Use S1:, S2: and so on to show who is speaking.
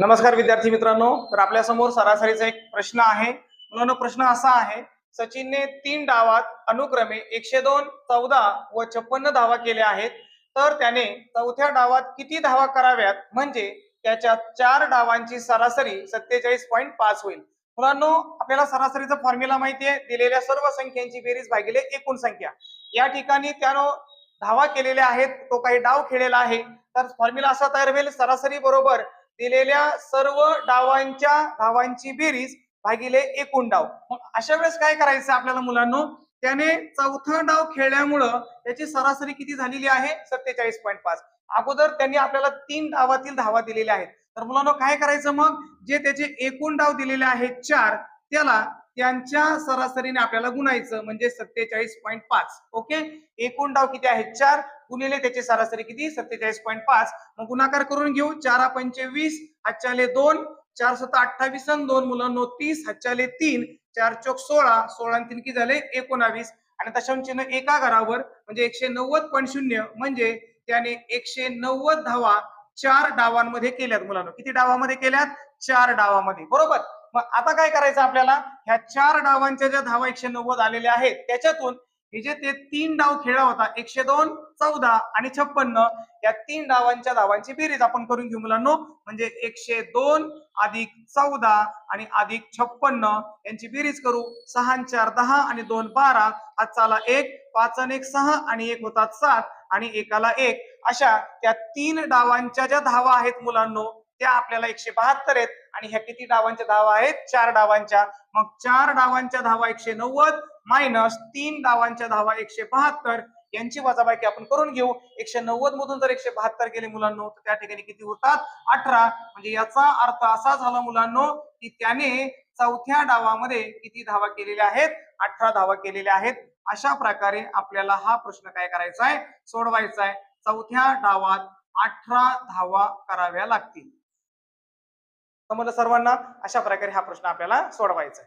S1: नमस्कार विद्यार्थी मित्रांनो. तर आपल्यासमोर सरासरीचा एक प्रश्न आहे. मुलांनो प्रश्न असा आहे. सचिनने तीन डावात अनुक्रमे एकशे दोन चौदा व छप्पन्न धावा केल्या आहेत. तर त्याने चौथ्या डावात किती धावा कराव्यात? म्हणजे त्याच्या चार डावांची सरासरी सत्तेचाळीस पॉईंट पाच होईल. मुलांनो आपल्याला सरासरीचा फॉर्म्युला माहिती आहे. दिलेल्या सर्व संख्यांची बेरीज भागिले एकूण संख्या. या ठिकाणी त्यानं धावा केलेल्या आहेत. तो काही डाव खेळलेला आहे. तर फॉर्म्युला असा तयार होईल. सरासरी बरोबर दिलेल्या सर्व डावांच्या धावांची बेरीज भागिले एकूण डाव. मग अशा वेळेस काय करायचं आपल्याला मुलांनो? त्याने चौथा डाव खेळल्यामुळं त्याची सरासरी किती झालेली आहे? सत्तेचाळीस पॉईंट पाच. अगोदर त्यांनी आपल्याला तीन डावातील धावा दिलेल्या आहेत. तर मुलांनो काय करायचं मग? जे त्याचे एकूण डाव दिलेले आहेत चार त्याला त्यांच्या सरासरीने आपल्याला गुणायचं म्हणजे सत्तेचाळीस पॉईंट पाच. ओके एकूण डाव किती आहेत चार. गुणिले त्याची सरासरी किती? सत्तेचाळीस पॉईंट पाच. मग गुणाकार करून घेऊ. चार पंचवीस हातच्याले दोन. चार सत्त अठ्ठावीस आणि दोन मुलांनो तीस हातच्याले तीन. चार चौक सोळा. सोळा तिनकी तीन झाले? एकोणावीस. आणि दशांश चिन्ह एका घरावर म्हणजे एकशे नव्वद पॉईंट शून्य म्हणजे त्याने एकशे नव्वद धावा चार डावांमध्ये केल्यात मुलांनो. किती डावामध्ये केल्यात? चार डावामध्ये. बरोबर? मग आता काय करायचं आपल्याला? ह्या चार डावांच्या ज्या धावा एकशे नव्वद आलेल्या आहेत त्याच्यातून हे जे ते तीन डाव खेळला होता एकशे दोन चौदा आणि छप्पन्न या तीन डावांच्या धावांची बेरीज आपण करून घेऊ मुलांनो. म्हणजे एकशे दोन अधिक चौदा आणि अधिक छप्पन्न यांची बेरीज करू. सहा चार दहा आणि दोन बारा. हातचाला एक पाच आणि एक सहा आणि एक होतात सात आणि एकाला एक. अशा त्या तीन डावांच्या ज्या धावा आहेत मुलांनो त्या आपल्याला एकशे बहात्तर आहेत. आणि ह्या किती डावांच्या धावा आहेत? चार डावांच्या. मग चार डावांच्या धावा एकशे नव्वद मायनस तीन डावांच्या धावा एकशे बहात्तर. यांची वजाबाकी आपण करून घेऊ. एकशे नव्वद मधून जर एकशे बहात्तर गेले मुलांनो तर त्या ठिकाणी किती होतात? अठरा. म्हणजे याचा अर्थ असा झाला मुलांनो की त्याने चौथ्या डावामध्ये किती धावा केलेल्या आहेत? अठरा धावा केलेल्या आहेत. अशा प्रकारे आपल्याला हा प्रश्न काय करायचा आहे सोडवायचा आहे चौथ्या डावात अठरा धावा कराव्या लागतील. समजलं सर्वांना अशा प्रकारे हा प्रश्न आपल्याला सोडवायचा आहे.